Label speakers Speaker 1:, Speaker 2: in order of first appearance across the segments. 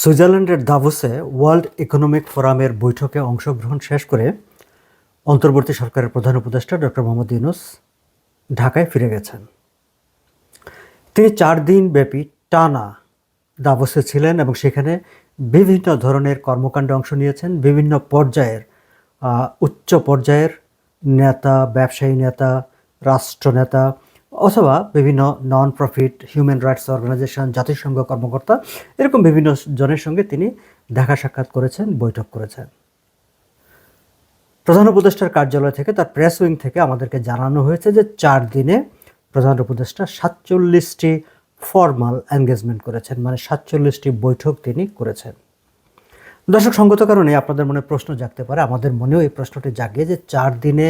Speaker 1: সুইজারল্যান্ডের দাভোসে world economic ফোরামের বৈঠকে অংশগ্রহণ শেষ করে অন্তর্বর্তী সরকারের প্রধান উপদেষ্টা ডক্টর মোহাম্মদ ইউনুস ঢাকায় ফিরে গেছেন। তিনি চার দিন ব্যাপী টানা দাভোসে ছিলেন এবং সেখানে বিভিন্ন ধরনের কর্মকাণ্ডে অংশ নিয়েছেন, বিভিন্ন পর্যায়ের উচ্চ পর্যায়ের নেতা, ব্যবসায়ী নেতা, রাষ্ট্রনেতা অথবা বিভিন্ন non profit human rights organisation জাতিসংঘ কর্মকর্তা, এরকম বিভিন্ন জনের সঙ্গে তিনি দেখা সাক্ষাৎ করেছেন, বৈঠক করেছেন। প্রধান উপদেষ্টার কার্যালয় থেকে, তার প্রেস উইং থেকে আমাদেরকে জানানো হয়েছে যে চার দিনে প্রধান উপদেষ্টা সাতচল্লিশটি ফর্মাল এনগেজমেন্ট করেছেন মানে সাতচল্লিশটি বৈঠক তিনি করেছেন। দর্শক, সঙ্গত কারণে আপনাদের মনে প্রশ্ন জাগতে পারে। আমাদের মনেও এই প্রশ্নটি জাগে যে চার দিনে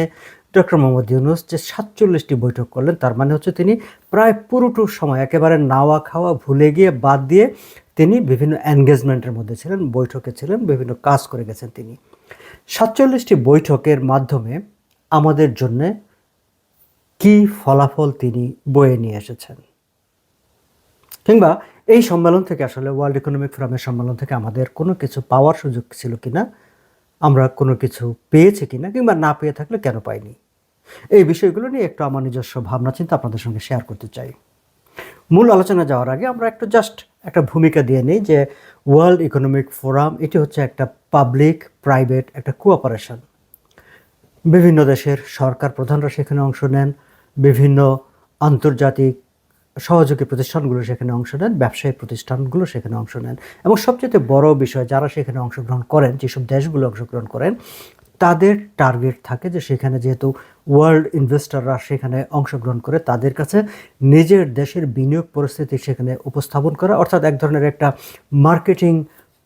Speaker 1: ডক্টর মোহাম্মদ ইউনুস যে সাতচল্লিশটি বৈঠক করলেন, তার মানে হচ্ছে তিনি প্রায় পুরোটু সময় একেবারে নাওয়া খাওয়া ভুলে গিয়ে বাদ দিয়ে তিনি বিভিন্ন এনগেজমেন্টের মধ্যে ছিলেন, বৈঠকে ছিলেন, বিভিন্ন কাজ করে গেছেন তিনি। সাতচল্লিশটি বৈঠকের মাধ্যমে আমাদের জন্যে কি ফলাফল তিনি বয়ে নিয়ে এসেছেন? কিংবা এই সম্মেলন থেকে আসলে ওয়ার্ল্ড ইকোনমিক ফোরামের সম্মেলন থেকে আমাদের কোনো কিছু পাওয়ার সুযোগ ছিল কি না আমরা কোনো কিছু পেয়েছি কি না কিংবা না পেয়ে থাকলে কেন পাইনি? এই বিষয়গুলো নিয়ে একটু আমার নিজস্ব ভাবনা, চিন্তা আপনাদের সঙ্গে শেয়ার করতে চাই। মূল আলোচনা যাওয়ার আগে আমরা একটু জাস্ট একটা ভূমিকা দিয়ে নিই যে ওয়ার্ল্ড ইকোনমিক ফোরাম এটি হচ্ছে একটা পাবলিক প্রাইভেট একটা কোঅপারেশন বিভিন্ন দেশের সরকার প্রধানরা সেখানে অংশ নেন, বিভিন্ন আন্তর্জাতিক সহযোগী প্রতিষ্ঠানগুলো সেখানে অংশ নেন, ব্যবসায়ী প্রতিষ্ঠানগুলো সেখানে অংশ নেন এবং সবচেয়ে বড় বিষয় যারা সেখানে অংশগ্রহণ করেন, যেসব দেশগুলো অংশগ্রহণ করেন, তাদের টার্গেট থাকে যে সেখানে যেহেতু ওয়ার্ল্ড ইনভেস্টররা সেখানে অংশগ্রহণ করে, তাদের কাছে নিজের দেশের বিনিয়োগ পরিস্থিতি সেখানে উপস্থাপন করা, অর্থাৎ এক ধরনের একটা মার্কেটিং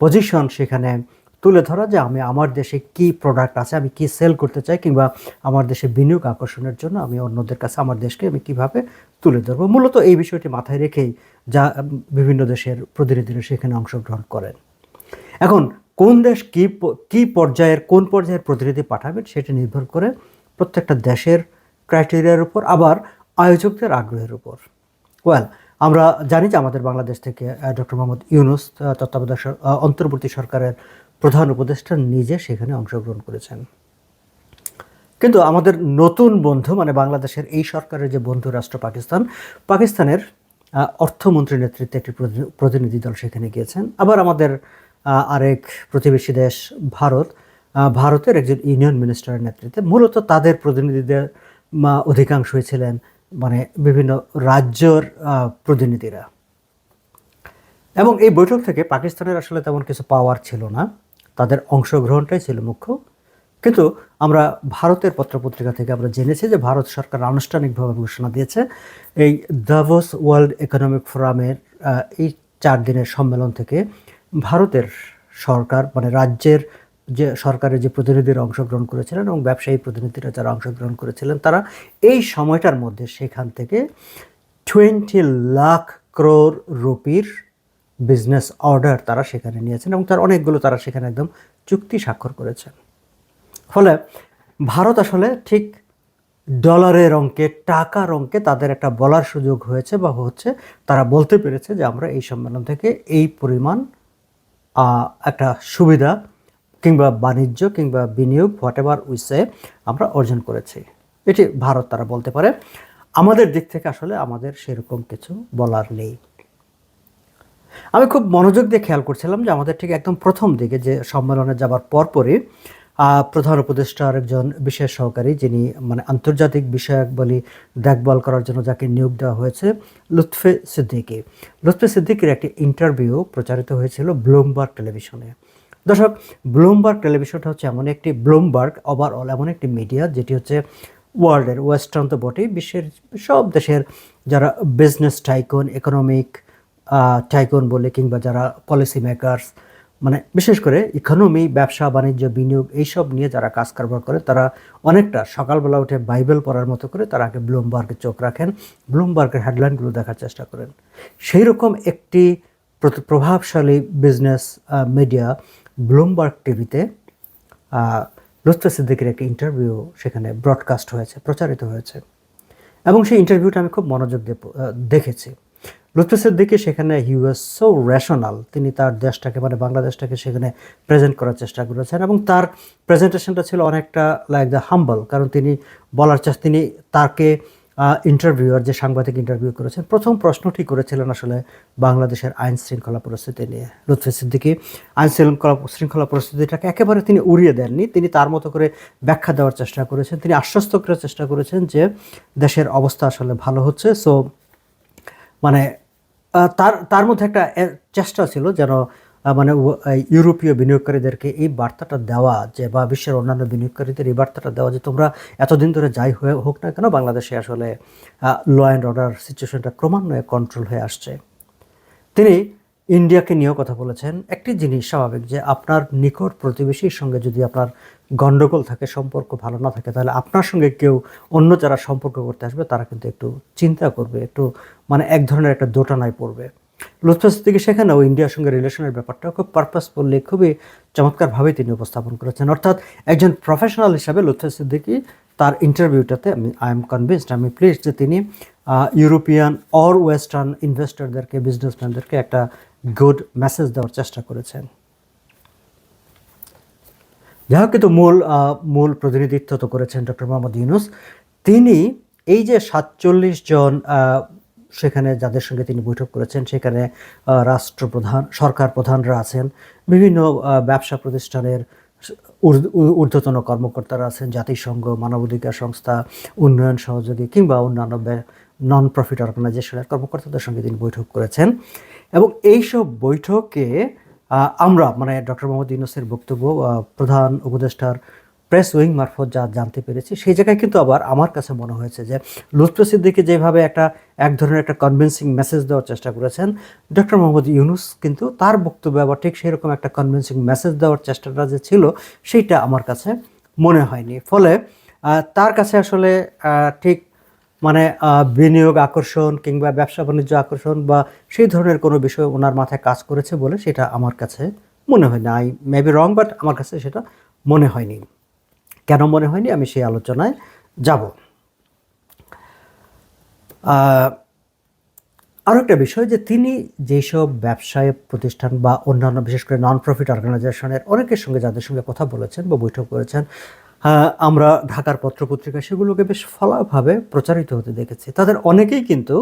Speaker 1: পজিশন সেখানে তুলে ধরা যে আমি আমার দেশে কি প্রোডাক্ট আছে, আমি কি সেল করতে চাই কিংবা আমার দেশে বিনিয়োগ আকর্ষণের জন্য আমি অন্যদের কাছে, আমার দেশকে আমি কীভাবে তুলে ধরবো? মূলত এই বিষয়টি মাথায় রেখেই যা বিভিন্ন দেশের প্রতিনিধিরা সেখানে অংশগ্রহণ করেন। এখন, কোন দেশ কি কী পর্যায়ের, কোন পর্যায়ের প্রতিনিধি পাঠাবেন সেটা নির্ভর করে প্রত্যেকটা দেশের ক্রাইটেরিয়ার উপর, আবার আয়োজকদের আগ্রহের উপর। ওয়েল আমরা জানি যে আমাদের বাংলাদেশ থেকে ডক্টর মোহাম্মদ ইউনুস তত্ত্বাবধায়ক অন্তর্বর্তী সরকারের প্রধান উপদেষ্টা নিজে সেখানে অংশগ্রহণ করেছেন। কিন্তু আমাদের নতুন বন্ধু মানে বাংলাদেশের এই সরকারের যে বন্ধু রাষ্ট্র পাকিস্তান, পাকিস্তানের অর্থমন্ত্রীর নেতৃত্বে একটি প্রতি- প্রতিনিধি দল সেখানে গিয়েছেন। আবার আমাদের আরেক প্রতিবেশী দেশ ভারত ভারতের একজন ইউনিয়ন মিনিস্টারের নেতৃত্বে মূলত তাদের প্রতিনিধিদের অধিকাংশই ছিলেন মানে বিভিন্ন রাজ্যর প্রতিনিধিরা। এবং এই বৈঠক থেকে পাকিস্তানের আসলে তেমন কিছু পাওয়ার ছিল না। তাদের অংশগ্রহণটাই ছিল মুখ্য। কিন্তু আমরা ভারতের পত্রপত্রিকা থেকে আমরা জেনেছি যে ভারত সরকার আনুষ্ঠানিকভাবে ঘোষণা দিয়েছে এই দাভোস ওয়ার্ল্ড ইকোনমিক ফোরামের এই চার দিনের সম্মেলন থেকে ভারতের সরকার মানে রাজ্যের যে সরকারের যে প্রতিনিধিরা অংশগ্রহণ করেছিলেন এবং ব্যবসায়ী প্রতিনিধিরা যারা অংশগ্রহণ করেছিলেন, তারা এই সময়টার মধ্যে সেখান থেকে টোয়েন্টি লাখ ক্রোর রুপির বিজনেস অর্ডার তারা সেখানে নিয়েছেন এবং তার অনেকগুলো তারা সেখানে একদম চুক্তি স্বাক্ষর করেছেন। ফলে ভারত আসলে ঠিক ডলারের অঙ্কে, টাকার অঙ্কে তাদের একটা বলার সুযোগ হয়েছে বা হচ্ছে তারা বলতে পেরেছে যে আমরা এই সম্মেলন থেকে এই পরিমাণ একটা সুবিধা কিংবা বাণিজ্য কিংবা বিনিয়োগ হোয়াট এভার উইসে আমরা অর্জন করেছি। এটি ভারত তারা বলতে পারে। আমাদের দিক থেকে আসলে আমাদের সেরকম কিছু বলার নেই। আমি খুব মনোযোগ দিয়ে খেয়াল করছিলাম যে আমাদের ঠিক একদম প্রথম দিকে যে সম্মেলনে যাবার পরপরই প্রধান উপদেষ্টার একজন বিশেষ সহকারী যিনি মানে আন্তর্জাতিক বিষয়ক বলি দেখভাল করার জন্য যাকে নিয়োগ দেওয়া হয়েছে, লুৎফে সিদ্দিকি। লুৎফে সিদ্দিকির একটি ইন্টারভিউ প্রচারিত হয়েছিল ব্লুমবার্গ টেলিভিশনে। দর্শক, ব্লুমবার্গ টেলিভিশনটা হচ্ছে এমন একটি ব্লুমবার্গ ওভারঅল এমন একটি মিডিয়া যেটি হচ্ছে ওয়ার্ল্ডের ওয়েস্টার্ন তো বটেই, বিশ্বের সব দেশের যারা বিজনেস টাইকন ইকোনমিক টাইকন বলে কিংবা যারা পলিসি মেকারস মানে বিশেষ করে ইকোনমি ব্যবসা, বাণিজ্য, বিনিয়োগ এইসব নিয়ে যারা কাজ কারবার করে, তারা অনেকটা সকালবেলা উঠে বাইবেল পড়ার মতো করে তারা আগে ব্লুমবার্গে চোখ রাখেন, ব্লুমবার্গের হেডলাইনগুলো দেখার চেষ্টা করেন। সেই রকম একটি প্রভাবশালী বিজনেস মিডিয়া ব্লুমবার্গ টিভিতে লুৎফা সিদ্দিকের একটি ইন্টারভিউ সেখানে ব্রডকাস্ট হয়েছে, প্রচারিত হয়েছে। এবং সেই ইন্টারভিউটা আমি খুব মনোযোগ দেখেছি। লুৎফি সিদ্দিকি সেখানে হি ওয়াজ সো রেশনাল তিনি তার দেশটাকে মানে বাংলাদেশটাকে সেখানে প্রেজেন্ট করার চেষ্টা করেছেন এবং তার প্রেজেন্টেশনটা ছিল অনেকটা লাইক দ্য হাম্বল কারণ তিনি বলার চেষ্টা, তিনি তাকে ইন্টারভিউয়ার যে সাংবাদিক ইন্টারভিউ করেছেন, প্রথম প্রশ্নটি করেছিলেন আসলে বাংলাদেশের আইন শৃঙ্খলা পরিস্থিতি নিয়ে। লুৎফি সিদ্দিকি আইন শৃঙ্খলা শৃঙ্খলা পরিস্থিতিটাকে একেবারে তিনি উড়িয়ে দেননি, তিনি তার মতো করে ব্যাখ্যা দেওয়ার চেষ্টা করেছেন, তিনি আশ্বস্ত করার চেষ্টা করেছেন যে দেশের অবস্থা আসলে ভালো হচ্ছে সো মানে তার তার মধ্যে একটা চেষ্টা ছিল যেন মানে ইউরোপীয় বিনিয়োগকারীদেরকে এই বার্তাটা দেওয়া যে, বা বিশ্বের অন্যান্য বিনিয়োগকারীদের এই বার্তাটা দেওয়া যে, তোমরা এতদিন ধরে যাই হয়ে, হোক না কেন, বাংলাদেশে আসলে ল অ্যান্ড অর্ডার সিচুয়েশনটা ক্রমান্বয়ে কন্ট্রোল হয়ে আসছে। তিনি ইন্ডিয়াকে নিয়েও কথা বলেছেন। একটি জিনিস স্বাভাবিক যে আপনার নিকট প্রতিবেশীর সঙ্গে যদি আপনার গণ্ডগোল থাকে, সম্পর্ক ভালো না থাকে, তাহলে আপনার সঙ্গে কেউ অন্য যারা সম্পর্ক করতে আসবে, তারা কিন্তু একটু চিন্তা করবে, একটু মানে এক ধরনের একটা দোটানায় পড়বে। লুৎফা সিদ্দিকি সেখানেও ইন্ডিয়ার সঙ্গে রিলেশনের ব্যাপারটা খুব পারপাসফুলি খুবই চমৎকারভাবে তিনি উপস্থাপন করেছেন। অর্থাৎ একজন প্রফেশনাল হিসাবে লুৎফা সিদ্দিকি তার ইন্টারভিউটাতে আমি আই এম কনভিন্সড আমি প্লিজ যে তিনি ইউরোপিয়ান অর ওয়েস্টার্ন ইনভেস্টরদেরকে বিজনেসম্যানদেরকে একটা গুড মেসেজ দেওয়ার চেষ্টা করেছেন। যাই হোক, কিন্তু মূল মূল প্রতিনিধিত্ব তো করেছেন ডক্টর মোহাম্মদ ইউনুস। তিনি এই যে সাতচল্লিশ জন সেখানে যাদের সঙ্গে তিনি বৈঠক করেছেন, সেখানে রাষ্ট্রপ্রধান, সরকার প্রধানরা আছেন, বিভিন্ন ব্যবসা প্রতিষ্ঠানের ঊর্ধ্বতন কর্মকর্তারা আছেন, জাতিসংঘ, মানবাধিকার সংস্থা, উন্নয়ন সহযোগী কিংবা অন্যান্য নন প্রফিট অর্গানাইজেশনের কর্মকর্তাদের সঙ্গে তিনি বৈঠক করেছেন। এবং এইসব বৈঠকে আমরা মানে ডক্টর মোহাম্মদ ইউনুসের বক্তব্য প্রধান উপদেষ্টার প্রেস উইং মারফত যা জানতে পেরেছি, সেই জায়গায় কিন্তু আবার আমার কাছে মনে হয়েছে যে লুৎফর সিদ্দিকি যেভাবে একটা, এক ধরনের একটা কনভিন্সিং মেসেজ দেওয়ার চেষ্টা করেছেন, ডক্টর মোহাম্মদ ইউনুস কিন্তু তার বক্তব্যে আবার ঠিক সেরকম একটা কনভিন্সিং মেসেজ দেওয়ার চেষ্টাটা যে ছিল, সেইটা আমার কাছে মনে হয়নি। ফলে তার কাছে আসলে ঠিক মানে বিনিয়োগ আকর্ষণ কিংবা ব্যবসা বাণিজ্য আকর্ষণ বা সেই ধরনের কোনো বিষয় ওনার মাথায় কাজ করেছে বলে সেটা আমার কাছে মনে হয় না। আই মেবি রং বাট আমার কাছে সেটা মনে হয়নি। কেন মনে হয়নি? আমি সেই আলোচনায় যাব। আরও একটা বিষয় যে তিনি যেসব ব্যবসায় প্রতিষ্ঠান বা অন্যান্য বিশেষ করে নন প্রফিট অর্গানাইজেশনের অনেকের সঙ্গে যাদের সঙ্গে কথা বলেছেন বা বৈঠক করেছেন আমরা ঢাকার পত্রপত্রিকা সেগুলোকে বেশ ফলাভাবে প্রচারিত হতে দেখেছি। তাদের অনেকেই কিন্তু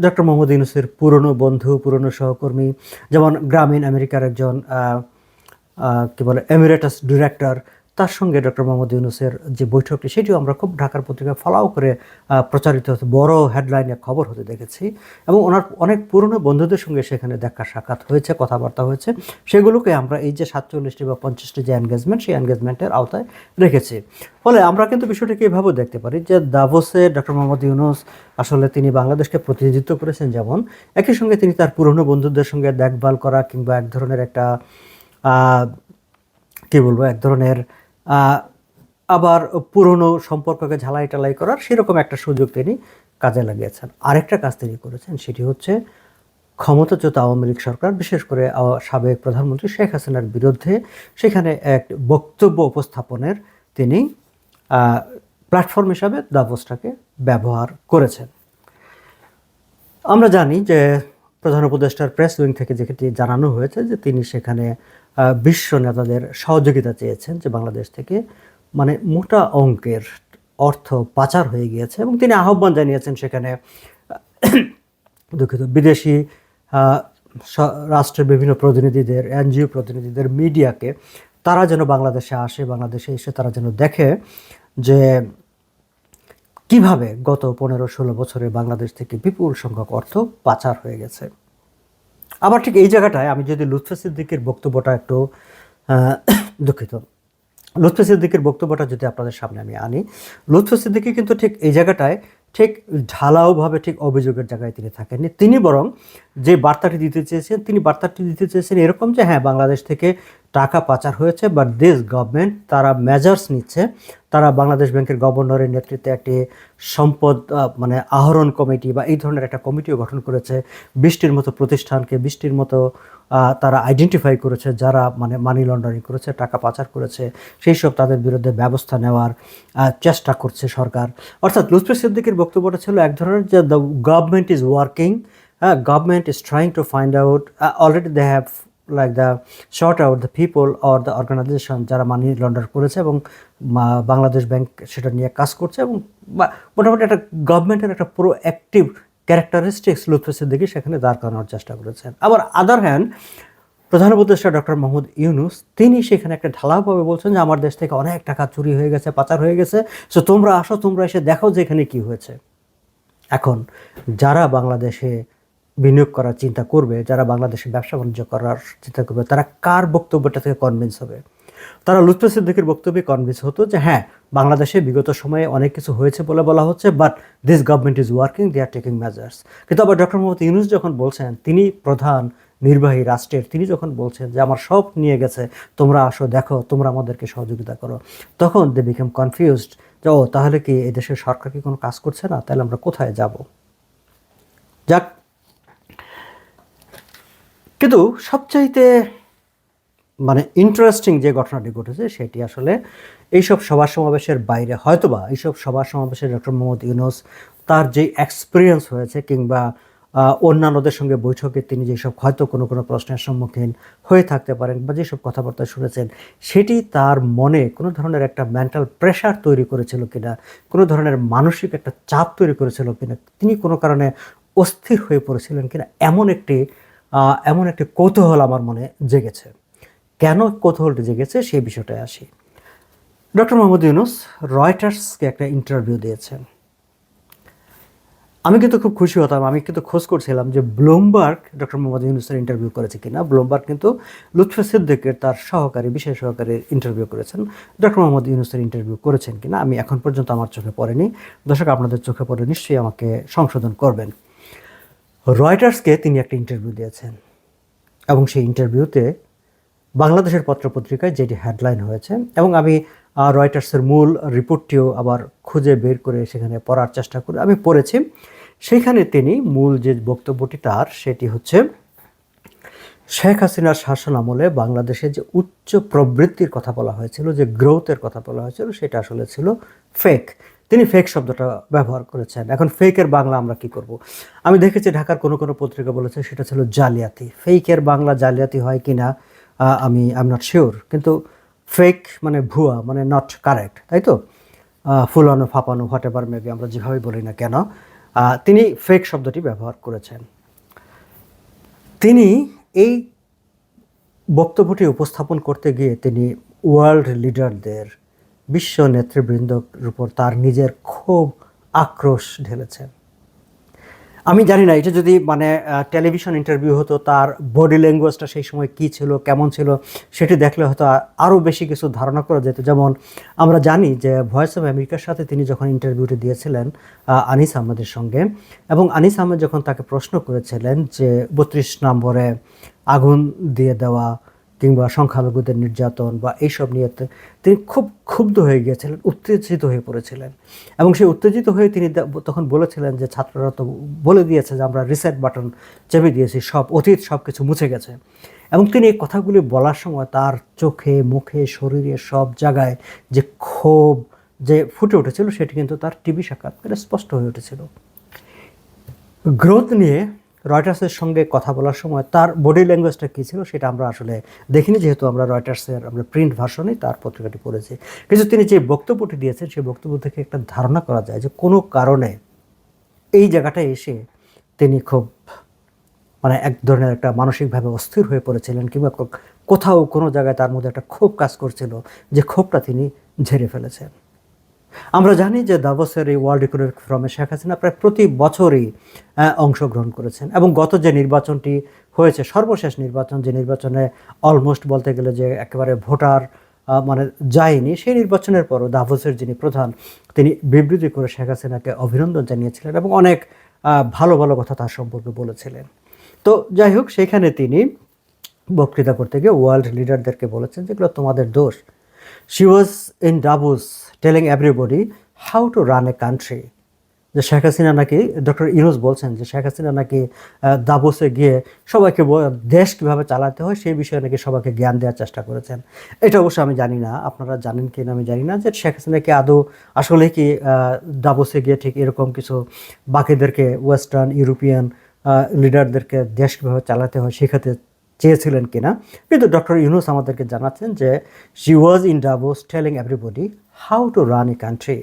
Speaker 1: ডক্টর মোহাম্মদ ইউনুসের পুরনো বন্ধু পুরনো সহকর্মী যেমন গ্রামীণ আমেরিকার একজন আহ, বলে এমিরেটাস ডিরেক্টর তার সঙ্গে ডক্টর মোহাম্মদ ইউনুসের যে বৈঠকটি, সেটিও আমরা খুব ঢাকার পত্রিকায় ফলাও করে প্রচারিত হতে বড় হেডলাইনে খবর হতে দেখেছি। এবং ওনার অনেক পুরনো বন্ধুদের সঙ্গে সেখানে দেখা সাক্ষাৎ হয়েছে, কথাবার্তা হয়েছে। সেগুলোকে আমরা এই যে সাতচল্লিশটি বা পঞ্চাশটি যে এনগেজমেন্ট সেই এনগেজমেন্টের আওতায় রেখেছি। ফলে আমরা কিন্তু বিষয়টিকে এভাবেও দেখতে পারি যে দাভোসে ডক্টর মোহাম্মদ ইউনুস আসলে তিনি বাংলাদেশকে প্রতিনিধিত্ব করেছেন যেমন, একই সঙ্গে তিনি তার পুরনো বন্ধুদের সঙ্গে দেখভাল করা কিংবা এক ধরনের একটা কি বলব, এক ধরনের আবার পুরনো সম্পর্ককে ঝালাই টালাই করার সেরকম একটা সুযোগ তিনি কাজে লাগিয়েছেন। আরেকটা কাজ তিনি করেছেন, সেটি হচ্ছে ক্ষমতাচ্যুত আওয়ামী লীগ সরকার, বিশেষ করে সাবেক প্রধানমন্ত্রী শেখ হাসিনার বিরুদ্ধে সেখানে এক বক্তব্য উপস্থাপনের তিনি প্ল্যাটফর্ম হিসাবে দাভোসটাকে ব্যবহার করেছেন। আমরা জানি যে প্রধান উপদেষ্টার প্রেস উইং থেকে যেটি জানানো হয়েছে যে তিনি সেখানে বিশ্ব নেতাদের সহযোগিতা চেয়েছেন যে বাংলাদেশ থেকে। মানে মোটা অঙ্কের অর্থ পাচার হয়ে গিয়েছে এবং তিনি আহ্বান জানিয়েছেন সেখানে দুঃখিত, বিদেশি রাষ্ট্রের বিভিন্ন প্রতিনিধিদের, এনজিও প্রতিনিধিদের, মিডিয়াকে তারা যেন বাংলাদেশে আসে, বাংলাদেশে এসে তারা যেন দেখে যে কীভাবে গত পনেরো ষোলো বছরে বাংলাদেশ থেকে বিপুল সংখ্যক অর্থ পাচার হয়ে গেছে। আবার ঠিক এই জায়গাটায় আমি যদি লুৎফা সিদ্দিকের বক্তব্যটা একটু দুঃখিত। লুৎফা সিদ্দিকের বক্তব্যটা যদি আপনাদের সামনে আমি আনি, লুৎফা সিদ্দিকি কিন্তু ঠিক এই জায়গাটায় ঠিক ঢালাওভাবে ঠিক অভিযোগের জায়গায় তিনি থাকেননি। তিনি বরং যে বার্তাটি দিতে চেয়েছেন, তিনি বার্তাটি দিতে চেয়েছেন এরকম যে হ্যাঁ বাংলাদেশ থেকে টাকা পাচার হয়েছে বাট দিস গভর্নমেন্ট তারা মেজার্স নিচ্ছে। তারা বাংলাদেশ ব্যাংকের গভর্নরের নেতৃত্বে একটি সম্পদ মানে আহরণ কমিটি বা এই ধরনের একটা কমিটিও গঠন করেছে। বৃষ্টির মতো প্রতিষ্ঠানকে বৃষ্টির মতো তারা আইডেন্টিফাই করেছে যারা মানে মানি লন্ডারিং করেছে টাকা পাচার করেছে। সেই সব তাদের বিরুদ্ধে ব্যবস্থা নেওয়ার চেষ্টা করছে সরকার। অর্থাৎ লুৎফর সিদ্দিকের বক্তব্যটা ছিল এক ধরনের যে the government is working is trying to find out uh, already they have like the sort out the people or the organization যারা মানি লন্ডার করেছে এবং বাংলাদেশ ব্যাংক সেটা নিয়ে কাজ করছে এবং মোটামুটি একটা গভর্নমেন্টের একটা পুরো অ্যাক্টিভ ক্যারেক্টারিস্টিক্স লুৎফেসের দিকে সেখানে দাঁড় করানোর চেষ্টা করেছেন। আবার আদার হ্যান্ড প্রধান উপদেষ্টা ডক্টর মোহাম্মদ ইউনুস, তিনি সেখানে একটা ঢালাওভাবে বলছেন যে, আমার দেশ থেকে অনেক টাকা চুরি হয়ে গেছে, পাচার হয়ে গেছে সো তোমরা আসো, তোমরা এসে দেখো যে এখানে কী হয়েছে। এখন, যারা বাংলাদেশে বিনিয়োগ করার চিন্তা করবে, যারা বাংলাদেশে ব্যবসা বাণিজ্য করার চিন্তা করবে, তারা কার বক্তব্যটা থেকে কনভিন্স হবে? তারা লুৎফে সিদ্দিকের বক্তব্যে কনভিন্স হতো যে হ্যাঁ বাংলাদেশে বিগত সময়ে অনেক কিছু হয়েছে বলে বলা হচ্ছে but this government is working they are taking measures কিন্তু আবার ডক্টর মোহাম্মদ ইউনুস যখন বলছেন, তিনি প্রধান নির্বাহী রাষ্ট্রের, তিনি যখন বলছেন যে, আমার সব নিয়ে গেছে, তোমরা আসো, দেখো, তোমরা আমাদেরকে সহযোগিতা করো। তখন দে বিকাম কনফিউজড যে, ও, তাহলে কি এদেশের সরকার কি কোনো কাজ করছে না? তাহলে আমরা কোথায় যাব? যাক কিন্তু সবচাইতে মানে ইন্টারেস্টিং যে ঘটনাটি ঘটেছে সেটি আসলে এইসব সভা সমাবেশের বাইরে হয়তোবা এইসব সভা সমাবেশে ডক্টর মোহাম্মদ ইউনুস তার যে এক্সপিরিয়েন্স হয়েছে কিংবা অন্যান্যদের সঙ্গে বৈঠকে তিনি যেসব হয়তো কোনো কোনো প্রশ্নের সম্মুখীন হয়ে থাকতে পারেন বা যেসব কথাবার্তা শুনেছেন, সেটি তার মনে কোনো ধরনের একটা মেন্টাল প্রেশার তৈরি করেছিল কিনা, কোনো ধরনের মানসিক একটা চাপ তৈরি করেছিল কিনা, তিনি কোনো কারণে অস্থির হয়ে পড়েছিলেন কিনা, এমন একটি এমন একটি কৌতূহল আমার মনে জেগেছে। কেন কৌতূহলটি জেগেছে সেই বিষয়টায় আসি। ডক্টর মোহাম্মদ ইউনুস রয়টার্সকে একটা ইন্টারভিউ দিয়েছেন। আমি কিন্তু খুব খুশি হতাম, আমি কিন্তু খোঁজ করছিলাম যে ব্লুমবার্গ ডক্টর মোহাম্মদ ইউনুসের ইন্টারভিউ করেছে কিনা। ব্লুমবার্গ কিন্তু লুৎফে সিদ্দিকের তার সহকারী, বিশেষ সহকারী ইন্টারভিউ করেছেন। ডক্টর মোহাম্মদ ইউনুসের ইন্টারভিউ করেছেন কিনা, আমি এখন পর্যন্ত আমার চোখে পড়েনি। দর্শক, আপনাদের চোখে পড়ে নিশ্চয়ই আমাকে সংশোধন করবেন। রয়টার্সকে তিনি একটা ইন্টারভিউ দিয়েছেন। এবং সেই ইন্টারভিউতে বাংলাদেশের পত্রপত্রিকায় যেটি হেডলাইন হয়েছে, এবং আমি রয়টার্সের মূল রিপোর্টটিও আবার খুঁজে বের করে সেখানে পড়ার চেষ্টা করি। আমি পড়েছি, সেখানে তিনি মূল যে বক্তব্যটি তার, সেটি হচ্ছে, শেখ হাসিনার শাসন আমলে বাংলাদেশে যে উচ্চ প্রবৃত্তির কথা বলা হয়েছিল, যে গ্রোথের কথা বলা হয়েছিল, সেটা আসলে ছিল ফেক তিনি ফেক শব্দটা ব্যবহার করেছেন। এখন ফেকের বাংলা আমরা কি করব? আমি দেখেছি ঢাকার কোনো কোনো পত্রিকা বলেছে, সেটা ছিল জালিয়াতি। ফেকের বাংলা জালিয়াতি হয় কি না আমি আই এম নট শিওর কিন্তু ফেক মানে ভুয়া মানে নট কারেক্ট তাই তো? ফুলানো, ফাপানো হোয়াট এভার মেবি আমরা যেভাবে বলি না কেন তিনি ফেক শব্দটি ব্যবহার করেছেন। তিনি এই বক্তব্যটি উপস্থাপন করতে গিয়ে তিনি ওয়ার্ল্ড লিডারদের বিশ্ব নেতৃবৃন্দর উপর তার নিজের ক্ষোভ, আক্রোশ ঢেলেছেন। আমি জানি না, এটা যদি মানে টেলিভিশন ইন্টারভিউ হতো, তার বডি ল্যাঙ্গুয়েজটা সেই সময় কী ছিল, কেমন ছিল, সেটি দেখলে হয়তো আরও বেশি কিছু ধারণা করা যেত। যেমন, আমরা জানি যে ভয়েস অফ আমেরিকার সাথে তিনি যখন ইন্টারভিউটি দিয়েছিলেন আনিস আহমেদের সঙ্গে, এবং আনিস আহমেদ যখন তাকে প্রশ্ন করেছিলেন যে, বত্রিশ নম্বরে আগুন দিয়ে দেওয়া কিংবা সংখ্যালঘুদের নির্যাতন বা এইসব নিয়ে তিনি খুব ক্ষুব্ধ হয়ে গিয়েছিলেন, উত্তেজিত হয়ে পড়েছিলেন। এবং সেই উত্তেজিত হয়ে তিনি তখন বলেছিলেন যে, ছাত্ররা তো বলে দিয়েছে যে, আমরা রিসেট বাটন চেপে দিয়েছি, সব অতীত সব কিছু মুছে গেছে। এবং তিনি এই কথাগুলি বলার সময় তার চোখে, মুখে, শরীরে সব জায়গায় যে ক্ষোভ যে ফুটে উঠেছিল, সেটি কিন্তু তার টিভি সাক্ষাৎকারে স্পষ্ট হয়ে উঠেছিল। গ্রোথ নিয়ে রয়টার্সের সঙ্গে কথা বলার সময় তার বডি ল্যাঙ্গুয়েজটা কী ছিল সেটা আমরা আসলে দেখিনি, যেহেতু আমরা রয়টার্সের আমরা প্রিন্ট ভার্সনেই তার পত্রিকাটি পড়েছি। কিন্তু তিনি যে বক্তব্যটি দিয়েছেন, সেই বক্তব্য থেকে একটা ধারণা করা যায় যে কোনো কারণে এই জায়গাটায় এসে তিনি খুব মানে এক ধরনের একটা মানসিকভাবে অস্থির হয়ে পড়েছিলেন কিংবা কোথাও কোনো জায়গায় তার মধ্যে একটা ক্ষোভ কাজ করছিল যে ক্ষোভটা তিনি ঝেড়ে ফেলেছেন। আমরা জানি যে দাভোসের এই ওয়ার্ল্ড ইকোনমিক ফোরামে শেখ হাসিনা প্রায় প্রতি বছরই অংশগ্রহণ করেছেন এবং গত যে নির্বাচনটি হয়েছে, সর্বশেষ নির্বাচন যে নির্বাচনে অলমোস্ট বলতে গেলে যে একেবারে ভোটার মানে যায়নি, সেই নির্বাচনের পরও দাভোসের যিনি প্রধান, তিনি বিবৃতি করে শেখ হাসিনাকে অভিনন্দন জানিয়েছিলেন এবং অনেক ভালো ভালো কথা তার সম্পর্কে বলেছিলেন। তো যাই হোক, সেখানে তিনি বক্তৃতা করতে গিয়ে ওয়ার্ল্ড লিডারদেরকে বলেছেন যেগুলো তোমাদের দোষ। She was in Davos telling everybody how to run a country যে শেখ হাসিনা নাকি, ডক্টর ইউনুস বলছেন যে শেখ হাসিনা নাকি দাবোসে গিয়ে সবাইকে দেশ কীভাবে চালাতে হয় সেই বিষয়ে নাকি সবাইকে জ্ঞান দেওয়ার চেষ্টা করেছেন। এটা অবশ্য আমি জানি না, আপনারা জানেন কি না আমি জানি না যে শেখ হাসিনা কি আদৌ আসলে কি দাবোসে গিয়ে ঠিক এরকম কিছু বাকিদেরকে ওয়েস্টার্ন ইউরোপিয়ান লিডারদেরকে দেশ কীভাবে চালাতে হয় শেখাতে চেয়েছিলেন কিনা। কিন্তু ডক্টর ইউনুস আমাদেরকে জানাচ্ছেন যে she was in Davos telling everybody how to run a country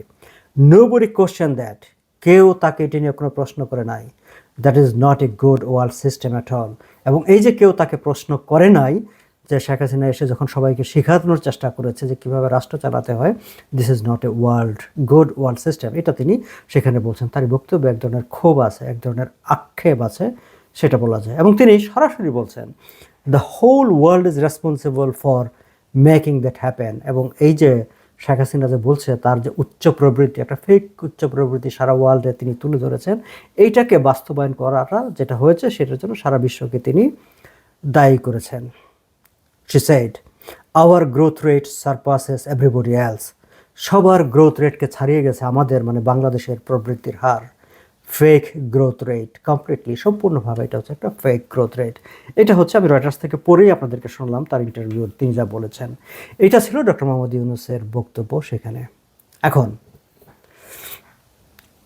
Speaker 1: nobody question that কেউ তাকে এটি নিয়ে কোনো প্রশ্ন করে নাই। That is not a good world system at all এবং এই যে কেউ তাকে প্রশ্ন করে নাই যে শেখ হাসিনা এসে যখন সবাইকে শেখানোর চেষ্টা করেছে যে কীভাবে রাষ্ট্র চালাতে হয় this is not a world good world system এটা তিনি সেখানে বলছেন। তার বক্তব্যে এক ধরনের ক্ষোভ আছে, এক ধরনের আক্ষেপ আছে, সেটা বলা যায়। এবং তিনি সরাসরি বলছেন the whole world is responsible for making that happen এবং এই যে শেখ হাসিনা যে বলছে, তার যে উচ্চ প্রবৃত্তি, একটা ফেক উচ্চ প্রবৃত্তি সারা ওয়ার্ল্ডে তিনি তুলে ধরেছেন, এইটাকে বাস্তবায়ন করাটা যেটা হয়েছে, সেটার জন্য সারা বিশ্বকে তিনি দায়ী করেছেন। She said our growth rate surpasses everybody else সবার গ্রোথ রেটকে ছাড়িয়ে গেছে আমাদের মানে বাংলাদেশের প্রবৃত্তির হার। ফেক গ্রোথ রেট কমপ্লিটলি সম্পূর্ণভাবে এটা হচ্ছে একটা ফেক গ্রোথ রেট এটা হচ্ছে আমি রয়টার্স থেকে পড়েই আপনাদেরকে শুনলাম, তার ইন্টারভিউ তিনি যা বলেছেন। এটা ছিল ডক্টর মোহাম্মদ ইউনুসের বক্তব্য সেখানে। এখন,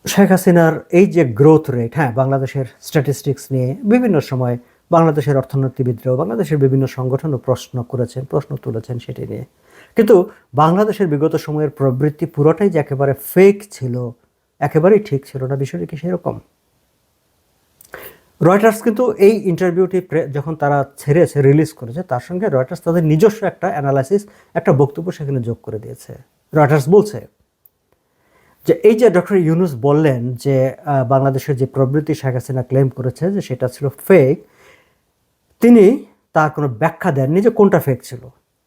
Speaker 1: শেখ হাসিনার এই যে গ্রোথ রেট হ্যাঁ বাংলাদেশের স্ট্যাটিস্টিক্স নিয়ে বিভিন্ন সময় বাংলাদেশের অর্থনীতিবিদরাও বাংলাদেশের বিভিন্ন সংগঠনও প্রশ্ন করেছেন, প্রশ্ন তুলেছেন সেটি নিয়ে। কিন্তু বাংলাদেশের বিগত সময়ের প্রবৃত্তি পুরোটাই যে একেবারে ফেক ছিল একেবারেই ঠিক ছিল না, বিষয়টি কি সেরকম? রয়টার্স কিন্তু এই ইন্টারভিউটি যখন তারা ছেড়েছে রিলিজ করেছে, তার সঙ্গে রয়টার্স তাদের নিজস্ব একটা অ্যানালাইসিস একটা বক্তব্য সেখানে যোগ করে দিয়েছে। রয়টার্স বলছে যে, এই যে ডক্টর ইউনুস বললেন যে বাংলাদেশের যে প্রবৃত্তি শেখ হাসিনা ক্লেম করেছে যে সেটা ছিল ফেক তিনি তার কোনো ব্যাখ্যা দেননি যে কোনটা ফেক ছিল,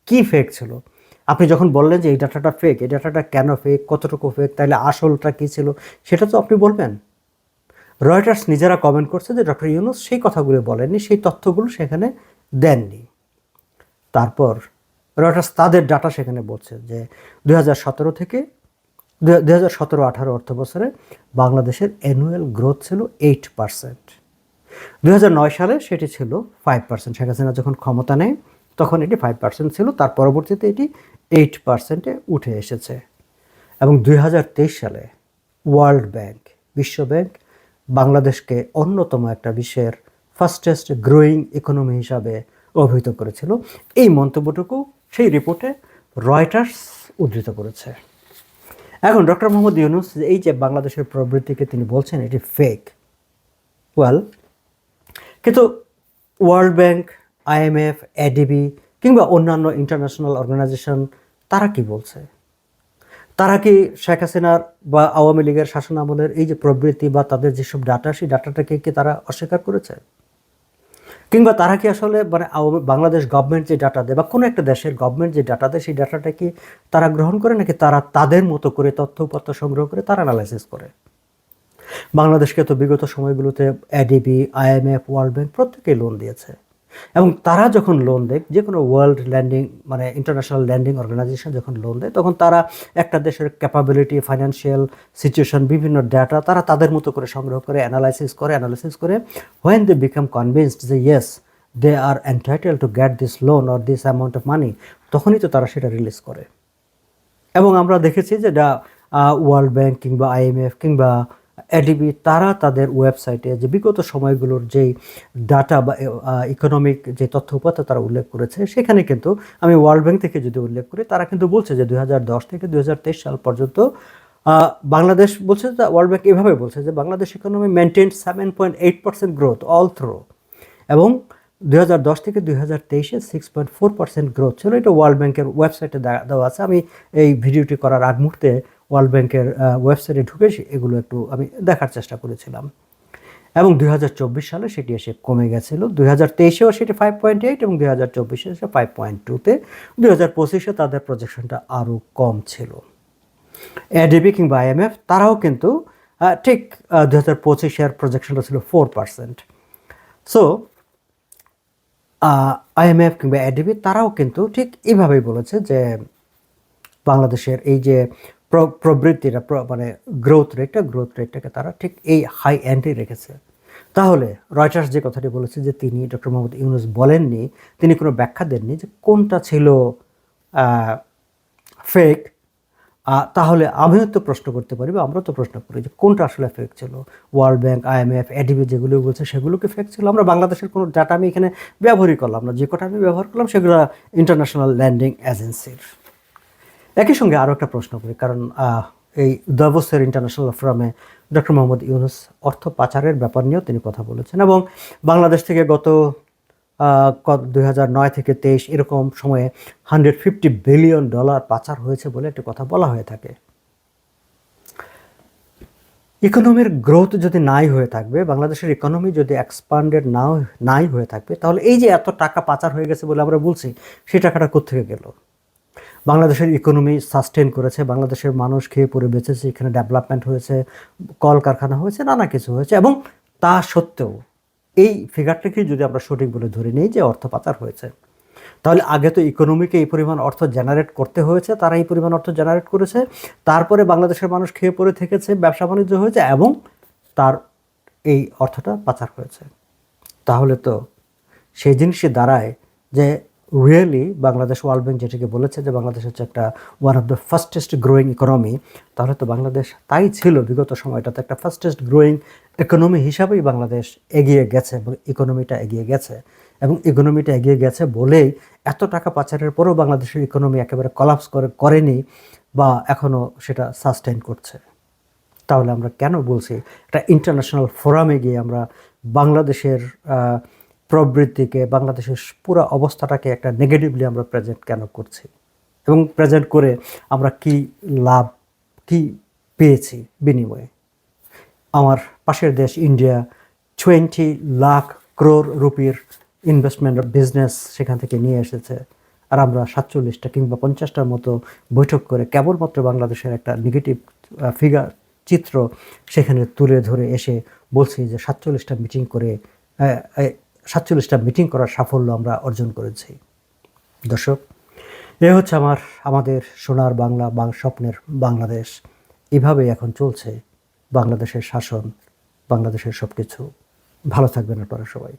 Speaker 1: কি ফেক ছিল। আপনি যখন বললেন যে এই ডাটাটা ফেক এই ডাটাটা কেন ফেক কতটুকু ফেক তাহলে আসলটা কী ছিল, সেটা তো আপনি বলবেন। রয়টার্স নিজেরা কমেন্ট করছে যে ডক্টর ইউনুস সেই কথাগুলো বলেননি, সেই তথ্যগুলো সেখানে দেননি। তারপর রয়টার্স তাদের ডাটা সেখানে বলছে যে দু হাজার সতেরো থেকে দু হাজার সতেরো আঠারো অর্থ বছরে বাংলাদেশের অ্যানুয়াল গ্রোথ ছিল এইট পার্সেন্ট দু সালে সেটি ছিল ফাইভ পার্সেন্ট শেখ হাসিনা যখন ক্ষমতা নেয় তখন এটি ফাইভ পার্সেন্ট ছিল, তার পরবর্তীতে এটি এইট পার্সেন্টে উঠে এসেছে। এবং দু হাজার তেইশ সালে ওয়ার্ল্ড ব্যাংক বিশ্ব ব্যাংক, বাংলাদেশকে অন্যতম একটা বিশ্বের ফাস্টেস্ট গ্রোয়িং ইকোনমি হিসাবে অভিহিত করেছিল। এই মন্তব্যটুকু সেই রিপোর্টে রয়টার্স উদ্ধৃত করেছে। এখন ডক্টর মোহাম্মদ ইউনুস এই যে বাংলাদেশের প্রবৃত্তিকে তিনি বলছেন, এটি ফেক ওয়েল কিন্তু ওয়ার্ল্ড ব্যাংক আইএমএফ এডিবি কিংবা অন্যান্য ইন্টারন্যাশনাল অর্গানাইজেশন তারা কি বলছে? তারা কি শেখ হাসিনার বা আওয়ামী লীগের শাসন আমলের এই যে প্রবৃত্তি বা তাদের যেসব ডাটা সেই ডাটাটাকে কি তারা অস্বীকার করেছে? কিংবা তারা কি আসলে মানে বাংলাদেশ গভর্নমেন্ট যে ডাটা দেয় বা কোনো একটা দেশের গভর্নমেন্ট যে ডাটা দেয়, সেই ডাটাটা কি তারা গ্রহণ করে নাকি তারা তাদের মতো করে তথ্য উপাত্য সংগ্রহ করে, তারা অ্যানালাইসিস করে? বাংলাদেশকে তো বিগত সময়গুলোতে এডিবি আইএমএফ ওয়ার্ল্ড ব্যাংক প্রত্যেকেই লোন দিয়েছে। এবং তারা যখন লোন দেয়, যে কোনো ওয়ার্ল্ড ল্যান্ডিং মানে ইন্টারন্যাশনাল ল্যান্ডিং অর্গানাইজেশন যখন লোন দেয়, তখন তারা একটা দেশের ক্যাপাবিলিটি ফাইন্যান্সিয়াল সিচুয়েশন বিভিন্ন ডাটা তারা তাদের মতো করে সংগ্রহ করে অ্যানালাইসিস করে অ্যানালাইসিস করে হোয়েন দে বিকাম কনভিন্সড যে yes they are entitle to get this loan or this amount of money তখনই তো তারা সেটা রিলিজ করে। এবং আমরা দেখেছি যে ওয়ার্ল্ড ব্যাংক কিংবা আইএমএফ কিংবা এডিবি, তারা তাদের ওয়েবসাইটে যে বিগত সময়গুলোর যেই ডাটা বা ইকোনমিক যে তথ্য উপাত্ত তারা উল্লেখ করেছে, সেখানে কিন্তু আমি ওয়ার্ল্ড ব্যাংক থেকে যদি উল্লেখ করি, তারা কিন্তু বলছে যে দুই হাজার দশ থেকে দু হাজার তেইশ সাল পর্যন্ত বাংলাদেশ বলছে ওয়ার্ল্ড ব্যাংক এভাবে বলছে যে Bangladesh economy maintain seven point eight percent growth all through এবং দু হাজার দশ থেকে দুই হাজার তেইশে six point four percent growth ছিল। এটা ওয়ার্ল্ড ব্যাংকের ওয়েবসাইটে দেওয়া আছে। আমি এই ভিডিওটি করার আগ মুহূর্তে ওয়ার্ল্ড ব্যাংকের ওয়েবসাইটে ঢুকে এগুলো একটু আমি দেখার চেষ্টা করেছিলাম। এবং দুই হাজার চব্বিশ সালে সেটি এসে কমে গেছিল। দুই হাজার তেইশেও সেটি ফাইভ পয়েন্ট এইট এবং দুই হাজার চব্বিশে এসে ফাইভ পয়েন্ট টুতে দুই হাজার পঁচিশে তাদের প্রজেকশনটা আরও কম ছিল। এডিবি কিংবা আইএমএফ তারাও কিন্তু ঠিক দু হাজার পঁচিশের প্রজেকশনটা ছিল ফোর পার্সেন্ট সো আইএমএফ কিংবা এডিবি তারাও কিন্তু ঠিক এইভাবেই বলেছে যে, বাংলাদেশের এই যে প্রবৃত্তিটা মানে গ্রোথ রেটটা গ্রোথ রেটটাকে তারা ঠিক এই হাই এন্ডে রেখেছে। তাহলে রয়টার্স যে কথাটি বলেছে যে তিনি ডক্টর মোহাম্মদ ইউনুস বলেননি, তিনি কোনো ব্যাখ্যা দেননি যে কোনটা ছিল ফেক তাহলে আমিও তো প্রশ্ন করতে পারি বা আমরাও তো প্রশ্ন করি যে কোনটা আসলে ফেক ছিল? ওয়ার্ল্ড ব্যাংক আইএমএফ এডিবি যেগুলো বলছে সেগুলো কি ফেক ছিল? আমরা বাংলাদেশের কোনো ডাটা আমি এখানে ব্যবহারই করলাম না। যে কটা আমি ব্যবহার করলাম সেগুলো ইন্টারন্যাশনাল ল্যান্ডিং এজেন্সির একই সঙ্গে আরও একটা প্রশ্ন করি, কারণ এই দাভোসের ইন্টারন্যাশনাল ফোরামে ডক্টর মোহাম্মদ ইউনুস অর্থ পাচারের ব্যাপার নিয়েও তিনি কথা বলেছেন এবং বাংলাদেশ থেকে গত দুই নয় থেকে তেইশ এরকম সময়ে হান্ড্রেড ফিফটি বিলিয়ন ডলার পাচার হয়েছে বলে একটি কথা বলা হয়ে থাকে। ইকোনমির গ্রোথ যদি নাই হয়ে থাকবে, বাংলাদেশের ইকোনমি যদি এক্সপান্ডেড নাও, নাই হয়ে থাকবে, তাহলে এই যে এত টাকা পাচার হয়ে গেছে বলে আমরা বলছি, সেই টাকাটা কোথেকে গেল? বাংলাদেশের ইকোনমি সাস্টেন করেছে, বাংলাদেশের মানুষ খেয়ে পরে বেঁচেছে, এখানে ডেভেলপমেন্ট হয়েছে, কলকারখানা হয়েছে, নানা কিছু হয়েছে এবং তা সত্ত্বেও এই ফিগারটাকে যদি আমরা সঠিক বলে ধরে নিই যে অর্থ পাচার হয়েছে, তাহলে আগে তো ইকোনমিকে এই পরিমাণ অর্থ জেনারেট করতে হয়েছে, তারা এই পরিমাণ অর্থ জেনারেট করেছে, তারপরে বাংলাদেশের মানুষ খেয়ে পড়ে থেকেছে, ব্যবসা বাণিজ্য হয়েছে এবং তার এই অর্থটা পাচার হয়েছে। তাহলে তো সেই জিনিসই দাঁড়ায় যে রিয়েলি বাংলাদেশ ওয়ার্ল্ড ব্যাংক যেটাকে বলেছে যে বাংলাদেশ হচ্ছে একটা one of the fastest growing economy তাহলে তো বাংলাদেশ তাই ছিল বিগত সময়টাতে একটা ফাস্টেস্ট গ্রোয়িং ইকোনমি হিসাবেই বাংলাদেশ এগিয়ে গেছে এবং ইকোনমিটা এগিয়ে গেছে। এবং ইকোনমিটা এগিয়ে গেছে বলেই এত টাকা পাচারের পরেও বাংলাদেশের ইকোনমি একেবারে কলাপস করে, করেনি বা এখনও সেটা সাস্টেইন করছে। তাহলে আমরা কেন বলছি? একটা ইন্টারন্যাশনাল ফোরামে গিয়ে আমরা বাংলাদেশের প্রবৃত্তিকে বাংলাদেশের পুরো অবস্থাটাকে একটা নেগেটিভলি আমরা প্রেজেন্ট কেন করছি? এবং প্রেজেন্ট করে আমরা কি লাভ, কি পেয়েছি বিনিময়ে? আমার পাশের দেশ ইন্ডিয়া টোয়েন্টি লাখ ক্রোর রুপির ইনভেস্টমেন্ট বিজনেস সেখান থেকে নিয়ে এসেছে। আর আমরা সাতচল্লিশটা কিংবা পঞ্চাশটার মতো বৈঠক করে কেবলমাত্র বাংলাদেশের একটা নেগেটিভ ফিগার চিত্র সেখানে তুলে ধরে এসে বলছি যে সাতচল্লিশটা মিটিং করে সাতচল্লিশটা মিটিং করার সাফল্য আমরা অর্জন করেছি। দর্শক, এ হচ্ছে আমার, আমাদের সোনার বাংলা বাং স্বপ্নের বাংলাদেশ। এভাবে এখন চলছে বাংলাদেশের শাসন, বাংলাদেশের সব কিছু ভালো থাকবেন আপনারা সবাই।